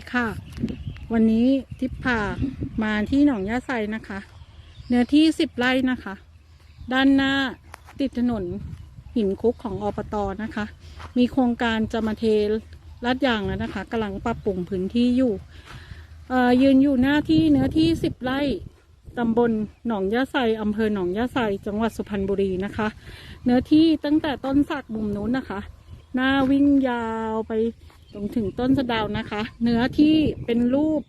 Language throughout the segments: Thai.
ดีค่ะ วันนี้ทิพพามาที่หนองยาไซนะคะ เนื้อที่สิบไร่นะคะ ด้านหน้าติดถนนหินคุกของอปตนะคะ มีโครงการจะมาเทลาดยางแล้วนะคะกำลังปรับปรุงพื้นที่อยู่ยืนอยู่หน้าที่เนื้อที่สิบไร่ตำบลหนองยาไซอำเภอหนองยาไซจังหวัดสุพรรณบุรีนะคะ เนื้อที่ตั้งแต่ต้นสักมุมนู้นนะคะ หน้าวิ่งยาวไป ตรงถึงต้นสะเดาวนะคะ เนื้อที่เป็นรูป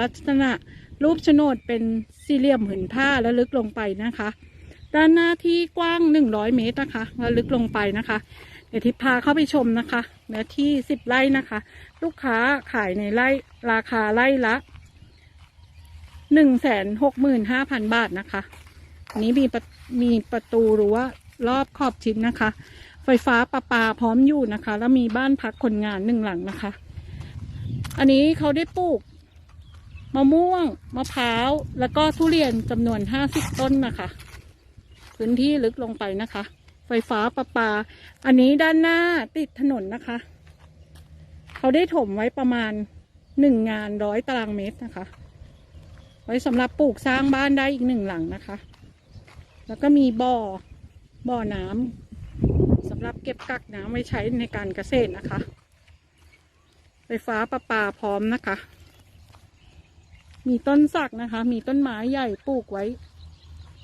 ลักษณะรูปโฉนดเป็นสี่เหลี่ยมผืนผ้าแล้วลึกลงไปนะคะ ด้านหน้าที่กว้าง 100 เมตรนะคะแล้วลึกลงไปนะคะ เดี๋ยวทิพพาเข้าไปชมนะคะ เนื้อที่ 10 ไร่นะคะ ลูกค้าขายในไร่ราคาไร่ละ165,000 บาทนะคะ นี้มีมีประตูรั้วรอบขอบชิดนะคะ ไฟฟ้าประปาพร้อมอยู่นะคะ แล้วมีบ้านพักคนงานหนึ่งหลังนะคะ อันนี้เขาได้ปลูกมะม่วง มะพร้าว แล้วก็ทุเรียนจำนวน50ต้นนะคะ พื้นที่ลึกลงไปนะคะ ไฟฟ้าประปา อันนี้ด้านหน้าติดถนนนะคะ เขาได้ถมไว้ประมาณหนึ่งงานร้อยตารางเมตรนะคะ ไว้สำหรับปลูกสร้างบ้านได้อีกหนึ่งหลังนะคะ แล้วก็มีบ่อบ่อน้ำ สำหรับเก็บกักน้ำไว้ใช้ในการเกษตรนะคะ ไฟฟ้าประปาพร้อมนะคะ มีต้นสักนะคะ มีต้นไม้ใหญ่ปลูกไว้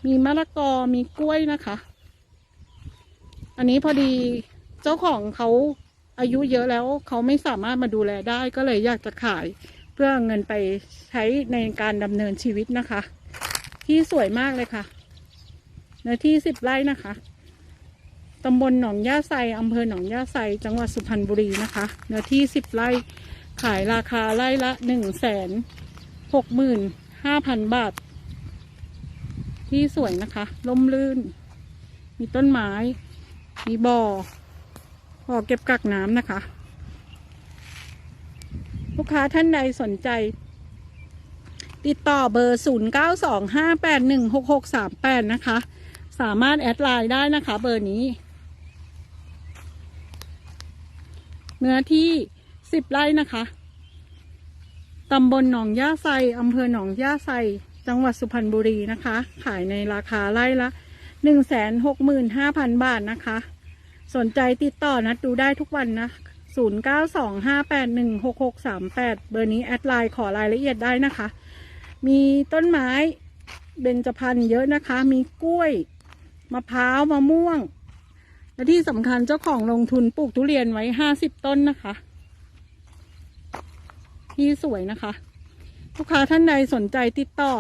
มีมะละกอมีกล้วยนะคะ อันนี้พอดีเจ้าของเขาอายุเยอะแล้วเขาไม่สามารถมาดูแลได้ก็เลยอยากจะขายเพื่อเงินไปใช้ในการดำเนินชีวิตนะคะ ที่สวยมากเลยค่ะเนื้อที่สิบไร่นะคะ ตำบลหนองย่าไซอำเภอหนองย่าไซจังหวัดสุพรรณบุรีนะคะ เนื้อที่สิบไร่ ขายราคาไร่ละหนึ่งแสนหกหมื่นห้าพันบาท ที่สวยนะคะ ล่มลื่น มีต้นไม้ มีบ่อบ่อเก็บกักน้ำนะคะ ลูกค้าท่านใดสนใจ ติดต่อเบอร์ 0925816638 นะคะ สามารถแอดไลน์ได้นะคะเบอร์นี้ เนื้อที่10ไร่นะคะตำบลหนองย่าไซอำเภอหนองย่าไซจังหวัดสุพรรณบุรีนะคะ ขายในราคาไร่ละ165,000บาทนะคะ สนใจติดต่อนัดดูได้ทุกวันนะ0925816638เบอร์นี้แอดไลน์ขอรายละเอียดได้นะคะ มีต้นไม้เบญจพรรณเยอะนะคะ มีกล้วย มะพร้าว มะม่วง และที่สำคัญเจ้าของลงทุนปลูกทุเรียนไว้ห้าสิบต้นนะคะ ที่สวยนะคะ ลูกค้าท่านใดสนใจติดต่อ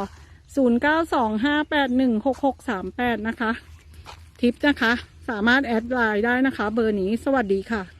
0925816638 นะคะ ทิปนะคะ สามารถแอดไลน์ได้นะคะ เบอร์นี้สวัสดีค่ะ